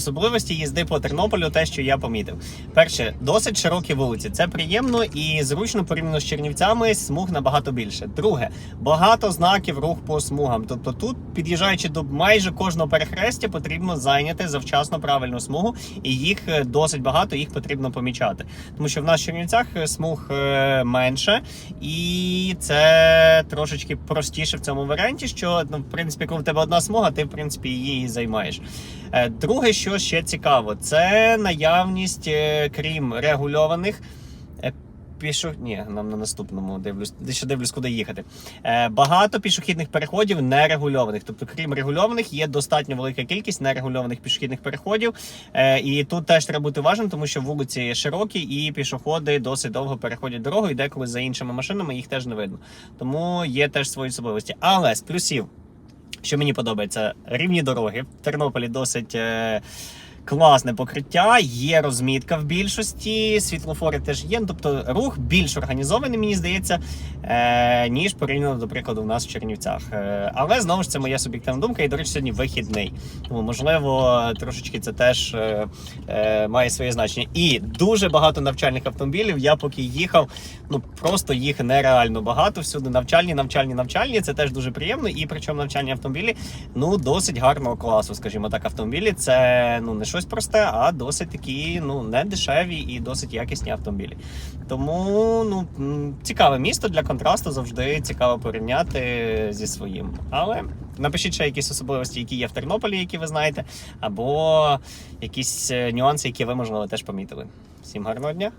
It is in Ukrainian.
особливості їзди по Тернополю, те, що я помітив. Перше, досить широкі вулиці. Це приємно і зручно порівняно з Чернівцями. Смуг набагато більше. Друге, багато знаків рух по смугам. Тобто тут, під'їжджаючи до майже кожного перехрестя, потрібно зайняти завчасно правильну смугу, і їх е, досить багато, їх потрібно помічати. Тому що в нас в Чернівцях е, смуг е, менше, і це трошечки простіше в цьому варіанті. Що ну, в принципі, коли в тебе одна смуга, ти в принципі її займаєш. Е, Друге, що ще цікаво, це наявність, е, крім регульованих. е, Пішо... Ні, нам на наступному дивлюсь, ще дивлюсь, куди їхати. Е, багато пішохідних переходів нерегульованих. Тобто, крім регульованих, є достатньо велика кількість нерегульованих пішохідних переходів. Е, і тут теж треба бути уважним, тому що вулиці широкі і пішоходи досить довго переходять дорогу, і деколи за іншими машинами їх теж не видно. Тому є теж свої особливості. Але з плюсів, що мені подобається, рівні дороги в Тернополі досить. Е, Класне покриття, є розмітка в більшості, світлофори теж є. Ну, Тобто рух більш організований, мені здається, е, ніж порівняно, до прикладу, в нас в Чернівцях. Е, але знову ж це моя суб'єктивна думка, і до речі, сьогодні вихідний. Тому можливо, трошечки це теж е, має своє значення. І дуже багато навчальних автомобілів. Я поки їхав, ну просто їх нереально багато. Всюди навчальні, навчальні, навчальні. Це теж дуже приємно. І причому навчальні автомобілі ну досить гарного класу, скажімо так, автомобілі. Це ну не щось просте, а досить такі ну не дешеві і досить якісні автомобілі. Тому ну цікаве місто для контрасту завжди цікаво порівняти зі своїм. Але напишіть ще якісь особливості, які є в Тернополі, які ви знаєте, або якісь е, нюанси, які ви можливо теж помітили. Всім гарного дня!